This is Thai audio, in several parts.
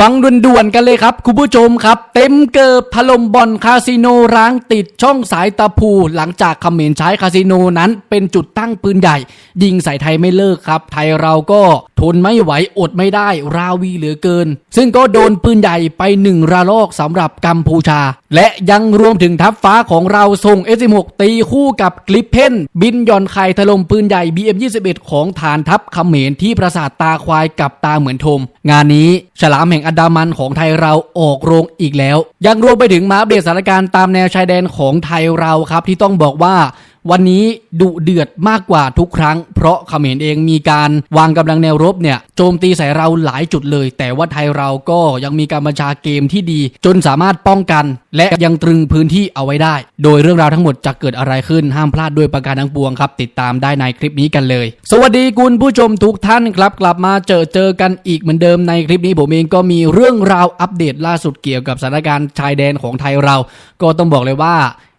ฟังด่วนๆกันเลยครับ คุณผู้ชมครับ เต็มเกิบพลมบอลคาสิโนร้างติดช่องสายตะพูหลังจากเขมรใช้คาสิโนนั้นเป็นจุดตั้งปืนใหญ่ ยิงใส่ไทยไม่เลิกครับ ไทยเราก็ทนไม่ไหวอดไม่ได้ราวีเหลือเกิน ซึ่งก็โดนปืนใหญ่ไปหนึ่งระลอกสำหรับกัมพูชา และยังรวมถึงทัพฟ้าของเราส่ง S16 ตีคู่กับกลิปเพนบินย่อนไข่ถล่มปืนใหญ่ BM21 ของฐานทัพเขมรที่ปราสาทตาควายกับตาเหมือนทม งานนี้ฉลามแห่งอันดามันของไทยเราออกโรงอีกแล้ว ยังรวมไปถึงมาอัปเดตสถานการณ์ตามแนวชายแดนของไทยเราครับที่ต้องบอกว่า วันนี้ดุเดือดมากกว่าทุกครั้ง เพราะเขมรเองมีการวางกำลังแนวรบเนี่ยโจมตีใส่เราหลายจุดเลย แต่ว่าไทยเราก็ยังมีการบัญชาเกมที่ดี จนสามารถป้องกัน และยังตรึงพื้นที่เอาไว้ได้ โดยเรื่องราวทั้งหมดจะเกิดอะไรขึ้นห้ามพลาดด้วยประการทั้งปวงครับ ติดตามได้ในคลิปนี้กันเลย สวัสดีคุณผู้ชมทุกท่านครับ กลับมาเจอเจอกันอีกเหมือนเดิมในคลิปนี้ผมเองก็มีเรื่องราวอัปเดตล่าสุดเกี่ยวกับสถานการณ์ชายแดนของไทยเรา ก็ต้องบอกเลยว่า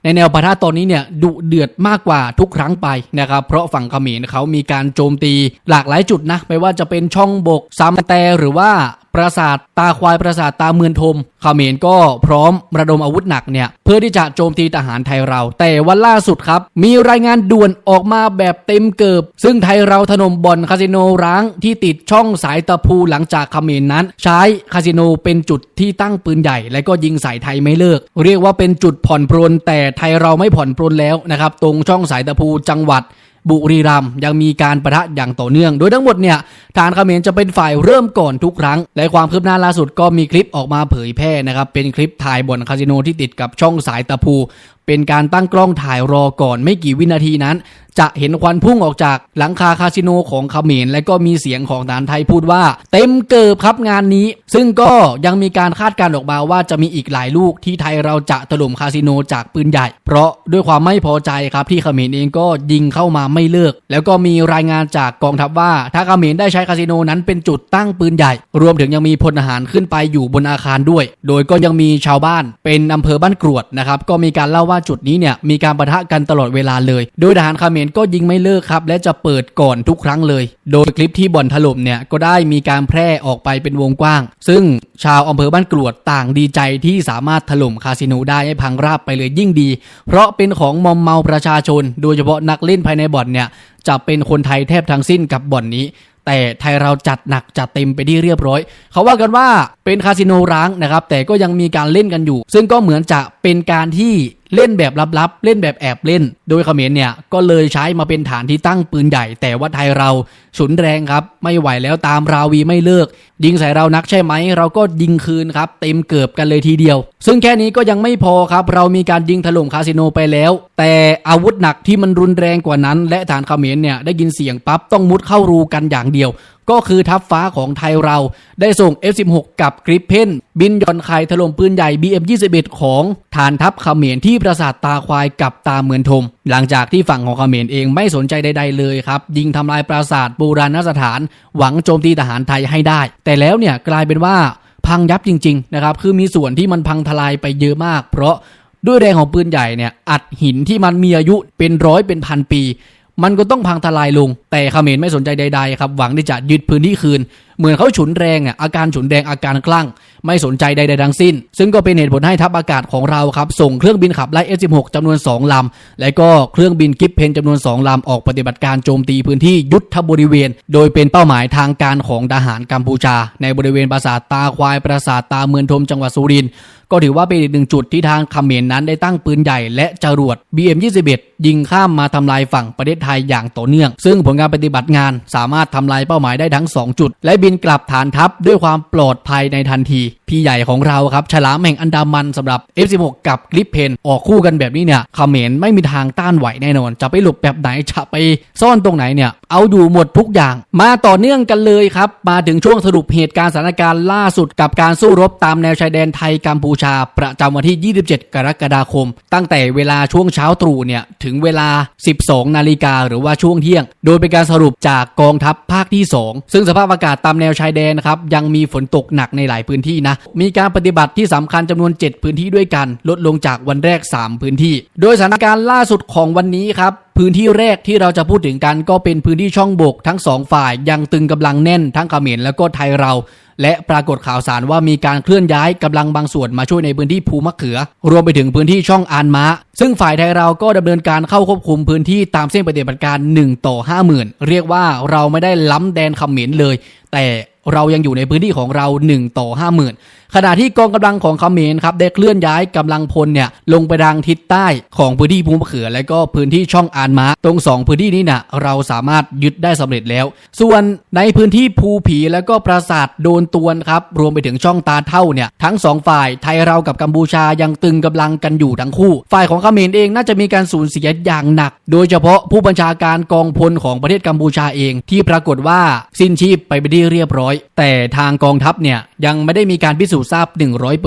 ในแนวปะทะตอนนี้เนี่ยดุเดือดมากกว่าทุกครั้งไปนะครับเพราะฝั่งเขมรเขามีการโจมตีหลากหลายจุดนะไม่ว่าจะเป็นช่องบกซัมแต่หรือว่า ปราสาทตาควายปราสาทตาเมือนทมเขมรก็พร้อมระดมอาวุธหนักเนี่ยเพื่อที่จะโจมตีทหารไทยเรา แต่วันล่าสุดครับ มีรายงานด่วนออกมาแบบเต็มเกิบ ซึ่งไทยเราถล่มบ่อนคาสิโนร้างที่ติดช่องสายตะพูหลังจากเขมรนั้น ใช้คาสิโนเป็นจุดที่ตั้งปืนใหญ่ และก็ยิงใส่ไทยไม่เลิก เรียกว่าเป็นจุดผ่อนปรนแต่ไทยเราไม่ผ่อนปรนแล้วนะครับตรงช่องสายตะพูจังหวัด บุรีรัมย์ยังมีการประทะอย่างต่อเนื่อง โดยทั้งหมดเนี่ยทางเขมรจะเป็นฝ่ายเริ่มก่อนทุกครั้ง และความคืบหน้าล่าสุดก็มีคลิปออกมาเผยแพร่นะครับเป็นคลิปถ่ายบ่อนคาสิโนที่ติดกับช่องสายตะพู เป็นการตั้งกล้องถ่ายรอก่อนไม่กี่วินาทีนั้น จะเห็นควันพุ่งออกจากหลังคาคาสิโนของเขมรและก็มีเสียงของทหารไทยพูดว่า เต็มเกิบครับงานนี้ ซึ่งก็ยังมีการคาดการณ์ออกมาว่าจะมีอีกหลายลูกที่ไทยเราจะถล่มคาสิโนจากปืนใหญ่ เพราะด้วยความไม่พอใจครับที่เขมรเองก็ยิงเข้ามาไม่เลิก แล้วก็มีรายงานจากกองทัพว่า ถ้าเขมรได้ใช้คาสิโนนั้นเป็นจุดตั้งปืนใหญ่ รวมถึงยังมีพลทหารขึ้นไปอยู่บนอาคารด้วย โดยก็ยังมีชาวบ้านเป็นอำเภอบ้านกรวดนะครับก็มีการเล่าว่าจุดนี้เนี่ยมีการประทะกันตลอดเวลาเลย โดยทหารเขมรก็ยิงไม่เลิกครับ และจะเปิดก่อนทุกครั้งเลย โดยคลิปที่บ่อนถล่มเนี่ยก็ได้มีการแพร่ออกไปเป็นวงกว้าง ซึ่งชาวอำเภอบ้านกรวดต่างดีใจที่สามารถถล่มคาสิโนได้ให้พังราบไปเลยยิ่งดี เพราะเป็นของมอมเมาประชาชน โดยเฉพาะนักเล่นภายในบ่อนเนี่ยจะเป็นคนไทยแทบทั้งสิ้นกับบ่อนนี้แต่ไทยเราจัดหนักจัดเต็มไปที่เรียบร้อย เขาว่ากันว่าเป็นคาสิโนร้างนะครับ แต่ก็ยังมีการเล่นกันอยู่ ซึ่งก็เหมือนจะเป็นการที่ เล่นแบบลับๆ เล่นแบบแอบเล่น โดยเขมรเนี่ยก็เลยใช้มาเป็นฐานที่ตั้งปืนใหญ่ แต่ว่าไทยเราฉุนแรงครับ ไม่ไหวแล้วตามราวีไม่เลิก ยิงใส่เรานักใช่ไหม เราก็ยิงคืนครับ เต็มเกือบกันเลยทีเดียว ซึ่งแค่นี้ก็ยังไม่พอครับ เรามีการยิงถล่มคาสิโนไปแล้ว แต่อาวุธหนักที่มันรุนแรงกว่านั้น และฐานเขมรเนี่ยได้ยินเสียงปั๊บต้องมุดเข้ารูกันอย่างเดียว ก็คือทัพฟ้าของไทยเราได้ส่ง F16 กับกริปเพนบินย่อนไข่ถล่มปืนใหญ่ BM21 ของฐานทัพเขมรที่ปราสาทตาควายกับตาเมือนทม หลังจากที่ฝั่งของเขมรเองไม่สนใจใด ๆ เลยครับ ยิงทำลายปราสาทโบราณสถาน หวังโจมตีทหารไทยให้ได้ แต่แล้วเนี่ยกลายเป็นว่าพังยับจริง ๆ นะครับ คือมีส่วนที่มันพังทลายไปเยอะมาก เพราะด้วยแรงของปืนใหญ่เนี่ยอัดหินที่มันมีอายุเป็นร้อยเป็นพันปี มันก็ต้องพังทลายลง แต่เขมรไม่สนใจใดๆครับหวังที่จะยึดพื้นที่คืน เหมือนเขาฉุนแรงอะอาการฉุนแรงอาการคลั่ง ไม่สนใจใดๆทั้งสิ้น ซึ่งก็เป็นเหตุผลให้ทัพอากาศของเราครับส่งเครื่องบินขับไล่ F16 จำนวน 2 ลำ และก็เครื่องบินกิฟเพนจำนวน 2 ลำ ออกปฏิบัติการโจมตีพื้นที่ยุทธบริเวณ โดยเป็นเป้าหมายทางการของทหารกัมพูชา ในบริเวณปราสาทตาควายปราสาทตาเมืองทมจังหวัดสุรินทร์ ก็ถือว่าเป็นอีกหนึ่งจุดที่ทางเขมรนั้นได้ตั้งปืนใหญ่และจรวด BM21 ยิงข้ามมาทำลายฝั่งประเทศไทยอย่างต่อเนื่อง ซึ่งผลการปฏิบัติงานสามารถทำลายเป้าหมายได้ทั้ง 2 จุด และบินกลับฐานทัพด้วยความปลอดภัยในทันที พี่ใหญ่ของเราครับฉลามแห่งอันดามันสำหรับ F16 กับกริปเพนออกคู่กันแบบนี้เนี่ยเขมรไม่มีทางต้านไหวแน่นอน จะไปหลบแบบไหนจะไปซ่อนตรงไหนเนี่ยเอาอยู่หมดทุกอย่าง มาต่อเนื่องกันเลยครับ มาถึงช่วงสรุปเหตุการณ์สถานการณ์ล่าสุดกับการสู้รบตามแนวชายแดนไทยกัมพูชาประจำวันที่ 27 กรกฎาคม ตั้งแต่เวลาช่วงเช้าตรู่เนี่ยถึงเวลา 12 นาฬิกาหรือว่าช่วงเที่ยง โดยเป็นการสรุปจากกองทัพภาคที่ 2 ซึ่งสภาพอากาศตามแนวชายแดนนะครับยังมีฝนตกหนักในหลายพื้นที่นะ มีการปฏิบัติที่สำคัญจำนวน 7 พื้นที่ด้วยกัน ลดลงจากวันแรก 3 พื้นที่ โดยสถานการณ์ล่าสุดของวันนี้ครับพื้นที่แรกที่เราจะพูดถึงกันก็เป็นพื้นที่ช่องบกทั้งสองฝ่ายยังตึงกำลังแน่นทั้งเขมรแล้วก็ไทยเรา และปรากฏข่าวสารว่ามีการเคลื่อนย้ายกำลังบางส่วนมาช่วยในพื้นที่ภูมะเขือ รวมไปถึงพื้นที่ช่องอานมะ ซึ่งฝ่ายไทยเราก็ดำเนินการเข้าควบคุมพื้นที่ตามเส้นปฏิบัติการ1ต่อ50,000 เรียกว่าเราไม่ได้ล้ำแดนเขมรเลย แต่เรายังอยู่ในพื้นที่ของเรา1ต่อ50,000ขณะที่กองกำลังของเขมรครับได้เคลื่อนย้ายกำลังพลเนี่ยลงไปทางทิศใต้ของพื้นที่ภูมะเขือ และก็พื้นที่ช่องอานม้าตรง 2 พื้นที่นี้นะเราสามารถยึดได้สำเร็จแล้ว ส่วนในพื้นที่ภูผีและก็ปราสาทโดนตวนครับรวมไปถึงช่องตาเท่าเนี่ยทั้งสองฝ่ายไทยเรากับกัมพูชายังตึงกำลังกันอยู่ทั้งคู่ ฝ่ายของเขมรเองน่าจะมีการสูญเสียอย่างหนัก โดยเฉพาะผู้บัญชาการกองพลของประเทศกัมพูชาเอง ที่ปรากฏว่าสิ้นชีพไปเป็นที่เรียบร้อย แต่ทางกองทัพเนี่ยยังไม่ได้มีการพิสูจน์ทราบ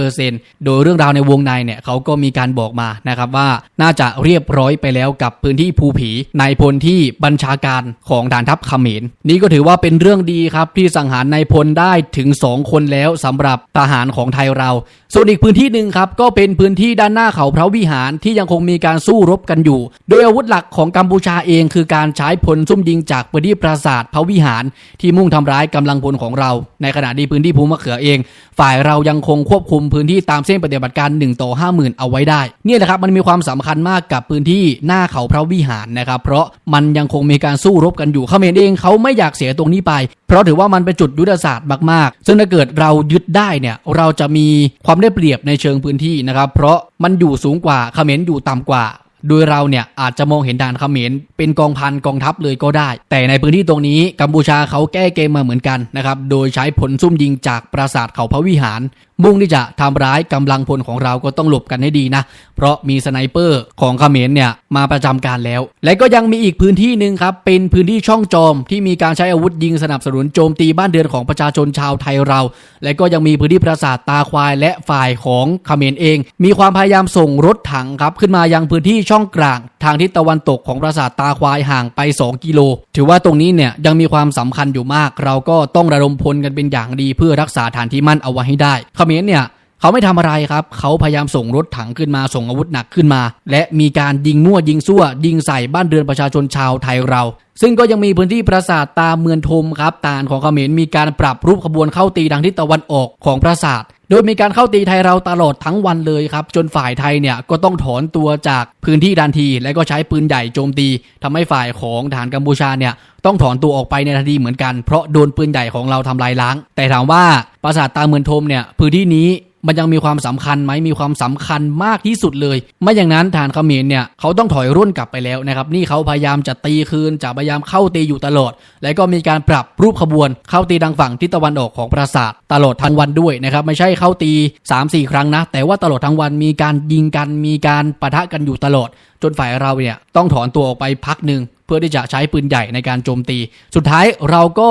100%โดยเรื่องราวในวงในเนี่ยเขาก็มีการบอกมานะครับว่าน่าจะเรียบร้อยไปแล้วกับพื้นที่ภูผีนายพลที่บัญชาการของฐานทัพเขมรนี่ก็ถือว่าเป็นเรื่องดีครับที่สังหารนายพลได้ถึง 2 คนแล้วสำหรับทหารของไทยเรา ส่วนอีกพื้นที่หนึ่งครับก็เป็นพื้นที่ด้านหน้าเขาพระวิหารที่ยังคงมีการสู้รบกันอยู่ โดยอาวุธหลักของกัมพูชาเองคือการใช้พลซุ่มยิงจากพื้นที่ปราสาทพระวิหาร ที่มุ่งทำร้ายกำลังพลของเรา ในขณะที่พื้นที่ภูมะเขือเอง ฝ่ายเรายังคงควบคุมพื้นที่ตามเส้นปฏิบัติการ 1 ต่อ 50,000 เอาไว้ได้ เนี่ยแหละครับมันมีความสำคัญมากกับพื้นที่หน้าเขาพระวิหารนะครับเพราะมันยังคงมีการสู้รบกันอยู่เขมรเองเขาไม่อยากเสียตรงนี้ไป เพราะถือว่ามันเป็นจุดยุทธศาสตร์มากๆ ซึ่งถ้าเกิดเรายึดได้เนี่ยเราจะมีความได้เปรียบในเชิงพื้นที่นะครับเพราะมันอยู่สูงกว่าเขมรอยู่ต่ำกว่า โดยเราเนี่ยอาจจะมองเห็นด่านเขมรเป็นกองพันกองทัพเลยก็ได้ แต่ในพื้นที่ตรงนี้กัมพูชาเขาแก้เกมมาเหมือนกันนะครับ โดยใช้ผลซุ่มยิงจากปราสาทเขาพระวิหาร มุ่งที่จะทำร้ายกำลังพลของเราก็ต้องหลบกันให้ดีนะ เพราะมีสไนเปอร์ของเขมรเนี่ยมาประจำการแล้ว และก็ยังมีอีกพื้นที่หนึ่งครับ เป็นพื้นที่ช่องจอมที่มีการใช้อาวุธยิงสนับสนุนโจมตีบ้านเรือนของประชาชนชาวไทยเรา และก็ยังมีพื้นที่ปราสาทตาควายและฝ่ายของเขมรเอง มีความพยายามส่งรถถังครับขึ้นมายังพื้นที่ช่องกลาง ทางทิศตะวันตกของปราสาทตาควายห่างไป 2 กิโล ถือว่าตรงนี้เนี่ยยังมีความสำคัญอยู่มาก เราก็ต้องระดมพลกันเป็นอย่างดีเพื่อรักษาฐานที่มั่นเอาไว้ให้ได้เขมรเนี่ย เขาไม่ทำอะไรครับ เขาพยายามส่งรถถังขึ้นมาส่งอาวุธหนักขึ้นมา และมีการยิงมั่วยิงซั่ว ยิงใส่บ้านเรือนประชาชนชาวไทยเรา ซึ่งก็ยังมีพื้นที่ปราสาทตาเมืองทมครับตานของเขมรมีการปรับรูปขบวนเข้าตีทางทิศตะวันออกของปราสาทโดยมีการเข้าตีไทยเราตลอดทั้งวันเลยครับ จนฝ่ายไทยเนี่ยก็ต้องถอนตัวจากพื้นที่ดันที และก็ใช้ปืนใหญ่โจมตีทำให้ฝ่ายของทหารกัมพูชาเนี่ยต้องถอนตัวออกไปในทันทีเหมือนกันเพราะโดนปืนใหญ่ของเราทำลายล้าง แต่ถามว่าปราสาทตาเมืองทมเนี่ยพื้นที่นี้ มันยังมีความสำคัญไหมมีความสำคัญมากที่สุดเลย ไม่อย่างนั้นฐานเขมรเนี่ยเขาต้องถอยร่นกลับไปแล้วนะครับนี่เขาพยายามจะตีคืนจะพยายามเข้าตีอยู่ตลอด และก็มีการปรับรูปขบวนเข้าตีดังฝั่งทิศตะวันออกของปราสาทตลอดทั้งวันด้วยนะครับไม่ใช่เข้าตี 3-4 ครั้งนะ แต่ว่าตลอดทั้งวันมีการยิงกันมีการปะทะกันอยู่ตลอด จนฝ่ายเราเนี่ยต้องถอนตัวออกไปพักหนึ่งเพื่อที่จะใช้ปืนใหญ่ในการโจมตี สุดท้ายเราก็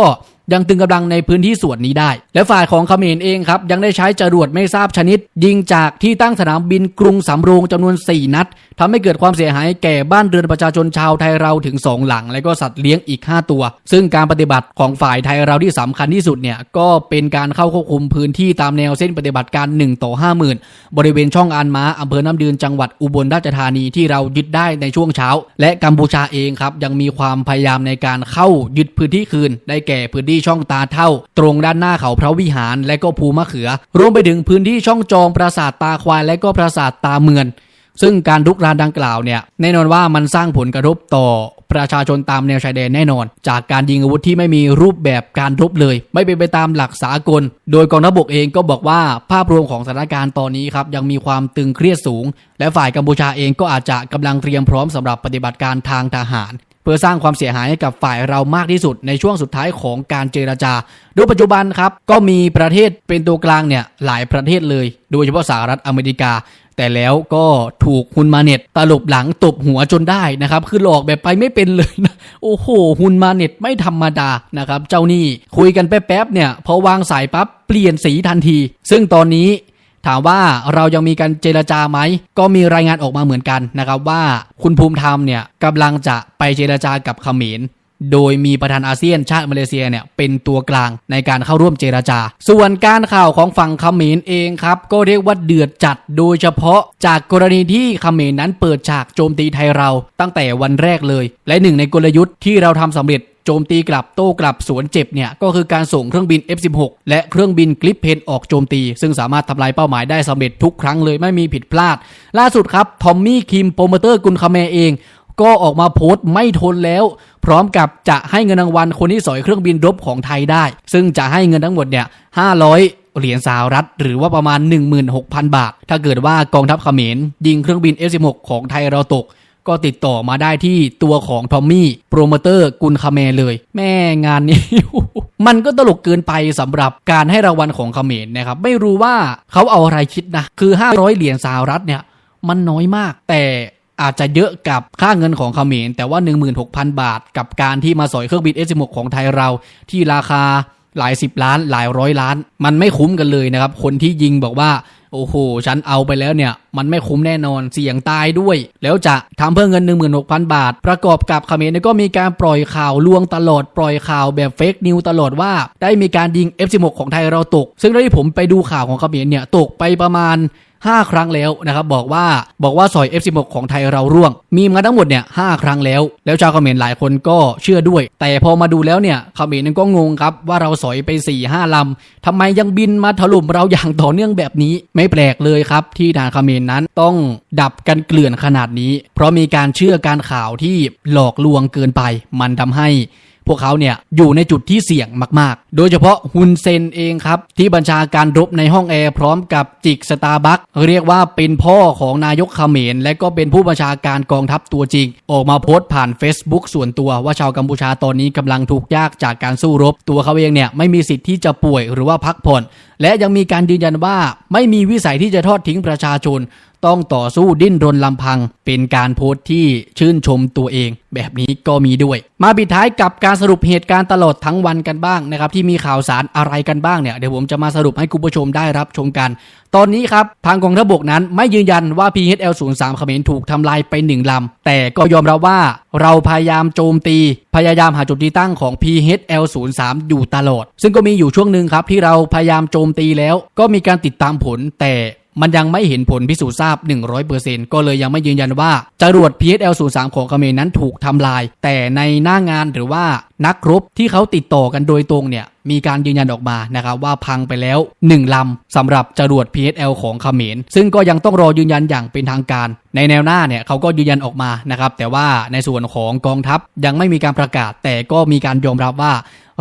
ยังตึงกำลังในพื้นที่ส่วนนี้ได้ และฝ่ายของเขมรเองครับยังได้ใช้จรวดไม่ทราบชนิด ยิงจากที่ตั้งสนามบินกรุงสำโรงจำนวน 4 นัดทำให้เกิดความเสียหายแก่บ้านเรือนประชาชนชาวไทยเราถึง 2 หลัง และก็สัตว์เลี้ยงอีก 5 ตัว ซึ่งการปฏิบัติของฝ่ายไทยเราที่สำคัญที่สุดเนี่ยก็เป็นการเข้าควบคุมพื้นที่ตามแนวเส้นปฏิบัติการ 1 ต่อ 50,000 บริเวณช่องอานม้าอำเภอน้ำดืนจังหวัดอุบลราชธานีที่เรายึดได้ในช่วงเช้า และกัมพูชาเองครับยังมีความพยายามในการเข้ายึดพื้นที่คืนได้แก่พื้นที่ช่องตาเท่า ตรงด้านหน้าเขาพระวิหารและก็ภูมะเขือ รวมไปถึงพื้นที่ช่องจองปราสาทตาควายและก็ปราสาทตาเมือน ซึ่งการลุกรานดังกล่าวเนี่ยแน่นอนว่ามันสร้างผลกระทบต่อประชาชนตามแนวชายแดนแน่นอน จากการยิงอาวุธที่ไม่มีรูปแบบการรบเลย ไม่เป็นไปตามหลักสากล โดยกองทัพบกเองก็บอกว่าภาพรวมของสถานการณ์ตอนนี้ครับยังมีความตึงเครียดสูง และฝ่ายกัมพูชาเองก็อาจจะกำลังเตรียมพร้อมสำหรับปฏิบัติการทางทหาร เพื่อสร้างความเสียหายให้กับฝ่ายเรามากที่สุดในช่วงสุดท้ายของการเจรจา โดยปัจจุบันครับก็มีประเทศเป็นตัวกลางเนี่ยหลายประเทศเลย โดยเฉพาะสหรัฐอเมริกา แต่แล้วก็ถูกฮุนมาเน็ตตลบหลังตบหัวจนได้นะครับ คือหลอกแบบไปไม่เป็นเลยนะโอ้โหฮุนมาเน็ตไม่ธรรมดานะครับ เจ้านี่คุยกันแป๊บๆเนี่ยพอวางสายปั๊บเปลี่ยนสีทันที ซึ่งตอนนี้ ถามว่าเรายังมีการเจรจาไหม ก็มีรายงานออกมาเหมือนกันนะครับว่าคุณภูมิธรรมเนี่ยกำลังจะไปเจรจากับขมิญ โดยมีประธานอาเซียนชาติมาเลเซียเนี่ยเป็นตัวกลางในการเข้าร่วมเจราจา ส่วนการข่าวของฝั่งเขมรเองครับ ก็เรียกว่าเดือดจัด โดยเฉพาะจากกรณีที่เขมรนั้นเปิดฉากโจมตีไทยเราตั้งแต่วันแรกเลย และหนึ่งในกลยุทธ์ที่เราทำสำเร็จโจมตีกลับโต้กลับสวนเจ็บเนี่ยก็คือการส่งเครื่องบิน F16 และเครื่องบินกลิปเพนออกโจมตี ซึ่งสามารถทำลายเป้าหมายได้สำเร็จทุกครั้งเลยไม่มีผิดพลาด ล่าสุดครับ ทอมมี่คิมโปรโมเตอร์กุนคาเมเอง ก็ออกมาโพสต์ไม่ทนแล้ว พร้อมกับจะให้เงินรางวัลคนที่สอยเครื่องบินรบของไทยได้ ซึ่งจะให้เงินทั้งหมดเนี่ย500เหรียญสหรัฐหรือว่าประมาณ 16,000 บาท ถ้าเกิดว่ากองทัพเขมรยิงเครื่องบิน F16 ของไทยเราตก ก็ติดต่อมาได้ที่ตัวของทอมมี่โปรโมเตอร์กุนคาเมเลย แม่งานนี้ มันก็ตลกเกินไปสำหรับการให้รางวัลของเขมรนะครับ ไม่รู้ว่าเขาเอาอะไรคิดนะ คือ 500 เหรียญสหรัฐเนี่ย มันน้อยมากแต่ อาจจะเยอะกับค่าเงินของเขมรแต่ว่า 16,000 บาท กับการที่มาสอยเครื่องบิน F16 ของไทยเราที่ราคาหลายสิบล้านหลายร้อยล้าน มันไม่คุ้มกันเลยนะครับ คนที่ยิงบอกว่า โอ้โห ฉันเอาไปแล้วเนี่ย มันไม่คุ้มแน่นอนเสี่ยงตายด้วย แล้วจะทำเพื่อเงิน 16,000 บาท ประกอบกับเขมรก็มีการปล่อยข่าวลวงตลอด ปล่อยข่าวแบบเฟกนิวตลอดว่า ได้มีการยิง F16 ของไทยเราตก ซึ่งที่ผมไปดูข่าวของเขมรเนี่ยตกไปประมาณ 5 ครั้งแล้วนะครับบอกว่าบอกว่าสอย F16 ของไทยเราร่วง มีมาทั้งหมดเนี่ยหครั้งแล้ว แล้วชาวเขมรหลายคนก็เชื่อด้วย แต่พอมาดูแล้วเนี่ยเขมรนั้นก็งงครับว่าเราสอยไป4 5ลำทำไมยังบินมาถล่มเราอย่างต่อเนื่องแบบนี้ไม่แปลกเลยครับ ที่ทางเขมรนั้นต้องดับกันเกลื่อนขนาดนี้ เพราะมีการเชื่อการข่าวที่หลอกลวงเกินไป มันทำให้ พวกเขาเนี่ยอยู่ในจุดที่เสี่ยงมาก ๆ โดยเฉพาะฮุนเซนเองครับ ที่บัญชาการรบในห้องแอร์พร้อมกับจิกสตาร์บัคเรียกว่าเป็นพ่อของนายกเขมร และก็เป็นผู้บัญชาการกองทัพตัวจริง ออกมาโพสต์ผ่าน Facebook ส่วนตัวว่าชาวกัมพูชาตอนนี้กำลังถูกยากจากการสู้รบ ตัวเขาเองเนี่ยไม่มีสิทธิ์ที่จะป่วยหรือว่าพักผ่อนและยังมีการยืนยันว่าไม่มีวิสัยที่จะทอดทิ้งประชาชน ต้องต่อสู้ดิ้นรนลำพัง เป็นการโพสต์ที่ชื่นชมตัวเอง แบบนี้ก็มีด้วย มาปิดท้ายกับการสรุปเหตุการณ์ตลอดทั้งวันกันบ้างนะครับ ที่มีข่าวสารอะไรกันบ้างเนี่ยเดี๋ยวผมจะมาสรุปให้คุณผู้ชมได้รับชมกัน ตอนนี้ครับ ทางกองทัพบกนั้นไม่ยืนยันว่า PHL 0 3 เขมรถูกทำลายไปหนึ่งลำแต่ก็ยอมรับว่าเราพยายามโจมตี พยายามหาจุดที่ตั้งของ PHL 0 3 อยู่ตลอด ซึ่งก็มีอยู่ช่วงหนึ่งครับที่เราพยายามโจมตีแล้ว ก็มีการติดตามผลแต่ มันยังไม่เห็นผลพิสูจน์ทราบ 100%ก็เลยยังไม่ยืนยันว่าจรวด PSL 0 3ของเขมรนั้นถูกทำลาย แต่ในหน้างานหรือว่า นักรบที่เขาติดต่อกันโดยตรงเนี่ยมีการยืนยันออกมานะครับว่าพังไปแล้ว 1 ลำสำหรับจรวด PSL ของเขมร ซึ่งก็ยังต้องรอยืนยันอย่างเป็นทางการ ในแนวหน้าเนี่ยเขาก็ยืนยันออกมานะครับแต่ว่าในส่วนของกองทัพยังไม่มีการประกาศ แต่ก็มีการยอมรับว่า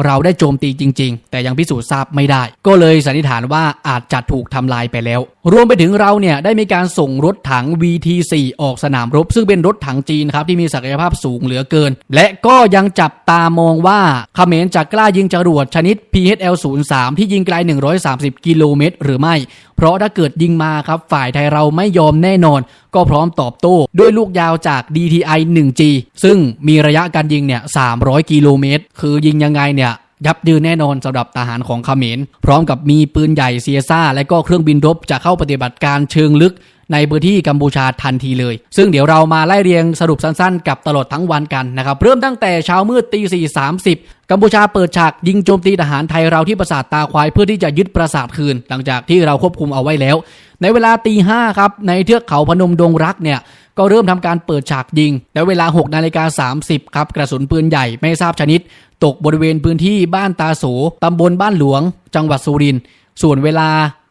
เราได้โจมตีจริง ๆ แต่ยังพิสูจน์ทราบไม่ได้ ก็เลยสันนิษฐานว่าอาจจะถูกทำลายไปแล้ว รวมไปถึงเราเนี่ยได้มีการส่งรถถัง VT4 ออกสนามรบ ซึ่งเป็นรถถังจีนครับที่มีศักยภาพสูงเหลือเกิน และก็ยังจับตามองว่าเขมรจะกล้ายิงจรวดชนิด PHL 0 3ที่ยิงไกล 130 กิโลเมตร หรือไม่ เพราะถ้าเกิดยิงมาครับฝ่ายไทยเราไม่ยอมแน่นอน ก็พร้อมตอบโต้ด้วยลูกยาวจาก DTI 1G ซึ่งมีระยะการยิงเนี่ย 300 กิโลเมตร คือยิงยังไงเนี่ยยับยืนแน่นอนสำหรับทหารของเขมร พร้อมกับมีปืนใหญ่เซียซ่า และก็เครื่องบินรบจะเข้าปฏิบัติการเชิงลึก ในพื้นที่กัมพูชาทันทีเลย ซึ่งเดี๋ยวเรามาไล่เรียงสรุปสั้นๆ กับตลอดทั้งวันกันนะครับ เริ่มตั้งแต่เช้ามืดตีสี่สามสิบกัมพูชาเปิดฉากยิงโจมตีทหารไทยเราที่ปราสาทตาควายเพื่อที่จะยึดปราสาทคืน หลังจากที่เราควบคุมเอาไว้แล้ว ในเวลาตีห้าครับในเทือกเขาพนมดงรักเนี่ยก็เริ่มทำการเปิดฉากยิง แล้วเวลา6นาฬิกา30ครับกระสุนปืนใหญ่ไม่ทราบชนิด ตกบริเวณพื้นที่บ้านตาโสตำบลบ้านหลวง จังหวัดสุรินทร์ส่วนเวลา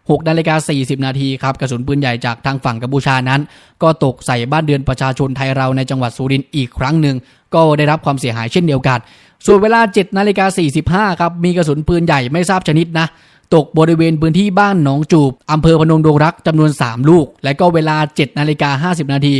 6นาฬิกา40 นาทีครับกระสุนปืนใหญ่จากทางฝั่งกัมพูชานั้น ก็ตกใส่บ้านเดือนประชาชนไทยเราในจังหวัดสุรินทร์อีกครั้งหนึ่ง ก็ได้รับความเสียหายเช่นเดียวกัน ส่วนเวลา7นาฬิกา45ครับมีกระสุนปืนใหญ่ไม่ทราบชนิดนะตกบริเวณพื้นที่บ้านหนองจูบ อำเภอพนมดงรักจำนวน 3 ลูก และก็เวลา 7 นาฬิกา 50 นาที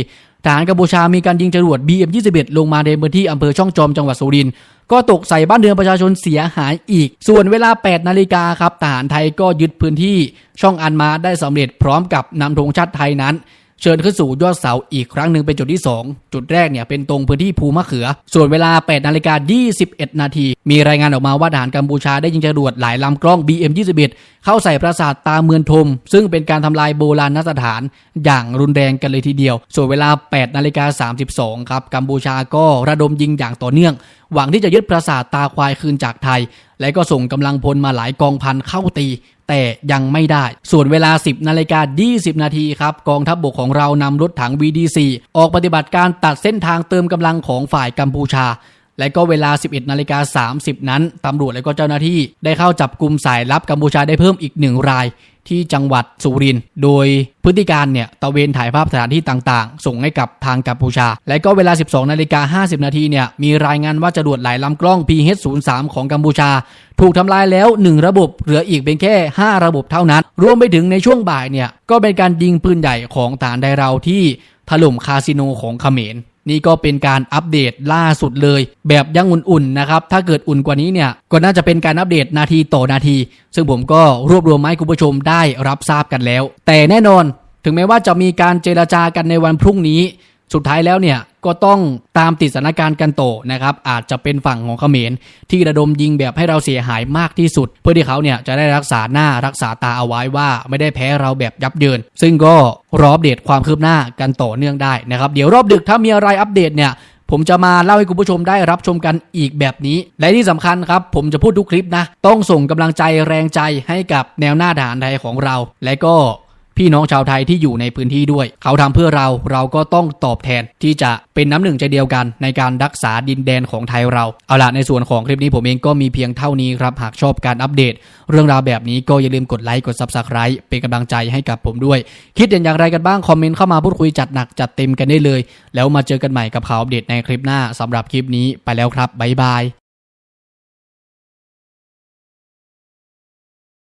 ทหารกัมพูชามีการยิงจรวด BM21 ลงมาในพื้นที่อำเภอช่องจอมจังหวัดสุรินทร์ก็ตกใส่บ้านเรือนประชาชนเสียหายอีก ส่วนเวลา 8 นาฬิกาครับทหารไทยก็ยึดพื้นที่ช่องอันมาได้สำเร็จพร้อมกับนำธงชาติไทยนั้น เชิญขึ้นสู่ยอดเสาอีกครั้งหนึ่งเป็นจุดที่ 2 จุดแรกเนี่ยเป็นตรงพื้นที่ภูมะเขือ ส่วนเวลา8นาฬิกา21 นาที มีรายงานออกมาว่าทหารกัมพูชาได้ยิงจรวดหลายลำกล้อง BM21 เข้าใส่ปราสาทตาเมืองทม ซึ่งเป็นการทำลายโบราณสถานอย่างรุนแรงกันเลยทีเดียว ส่วนเวลา8นาฬิกา32ครับกัมพูชาก็ระดมยิงอย่างต่อเนื่อง หวังที่จะยึดปราสาทตาควายคืนจากไทย และก็ส่งกำลังพลมาหลายกองพันเข้าตี แต่ยังไม่ได้ ส่วนเวลา 10นาฬิกา20 นาทีครับ กองทัพบบกของเรานำรถถัง VD4 ออกปฏิบัติการตัดเส้นทางเติมกำลังของฝ่ายกัมพูชา และก็เวลา 11นาฬิกา30 นั้นตำรวจและก็เจ้าหน้าที่ได้เข้าจับกลุ่มสายลับกัมพูชาได้เพิ่มอีกหนึ่งรายที่จังหวัดสุรินทร์โดยพฤติการเนี่ยตะเวนถ่ายภาพสถานที่ต่างๆ ส่งให้กับทางกัมพูชา และก็เวลา 12นาฬิกา50 นาทีเนี่ยมีรายงานว่าจรวดหลายลำกล้อง PH03 ของกัมพูชา ถูกทำลายแล้ว 1 ระบบเหลืออีกเป็นแค่ 5 ระบบเท่านั้น รวมไปถึงในช่วงบ่ายเนี่ยก็เป็นการยิงปืนใหญ่ของฐานไดเราที่ถล่มคาสิโนของเขมร นี่ก็เป็นการอัปเดตล่าสุดเลย แบบยังอุ่นๆนะครับ ถ้าเกิดอุ่นกว่านี้เนี่ยก็น่าจะเป็นการอัปเดตนาทีต่อนาที ซึ่งผมก็รวบรวมมาให้คุณผู้ชมได้รับทราบกันแล้ว แต่แน่นอน ถึงแม้ว่าจะมีการเจรจากันในวันพรุ่งนี้ สุดท้ายแล้วเนี่ยก็ต้องตามติดสถานการณ์กันโตนะครับอาจจะเป็นฝั่งของเขมร ที่ระดมยิงแบบให้เราเสียหายมากที่สุด เพื่อที่เขาเนี่ยจะได้รักษาหน้ารักษาตาเอาไว้ว่าไม่ได้แพ้เราแบบยับเยิน ซึ่งก็รออัปเดตความคืบหน้ากันต่อเนื่องได้นะครับเดี๋ยวรอบดึกถ้ามีอะไรอัปเดตเนี่ยผมจะมาเล่าให้คุณผู้ชมได้รับชมกันอีกแบบนี้ และที่สำคัญครับ ผมจะพูดทุกคลิปนะ ต้องส่งกำลังใจแรงใจให้กับแนวหน้าทหารไทยของเรา และก็ พี่น้องชาวไทยที่อยู่ในพื้นที่ด้วย เขาทำเพื่อเราเราก็ต้องตอบแทนที่จะเป็นน้ำหนึ่งใจเดียวกัน ในการรักษาดินแดนของไทยเรา เอาล่ะในส่วนของคลิปนี้ผมเองก็มีเพียงเท่านี้ครับ หากชอบการอัปเดต เรื่องราวแบบนี้ก็อย่าลืมกดไลค์กด Subscribe เป็นกำลังใจให้กับผมด้วย คิดเห็นอย่างไรกันบ้างคอมเมนต์เข้ามาพูดคุยจัดหนักจัดเต็มกันได้เลย แล้วมาเจอกันใหม่กับข่าวอัปเดตในคลิปหน้าสำหรับคลิปนี้ไปแล้วครับบ๊ายบาย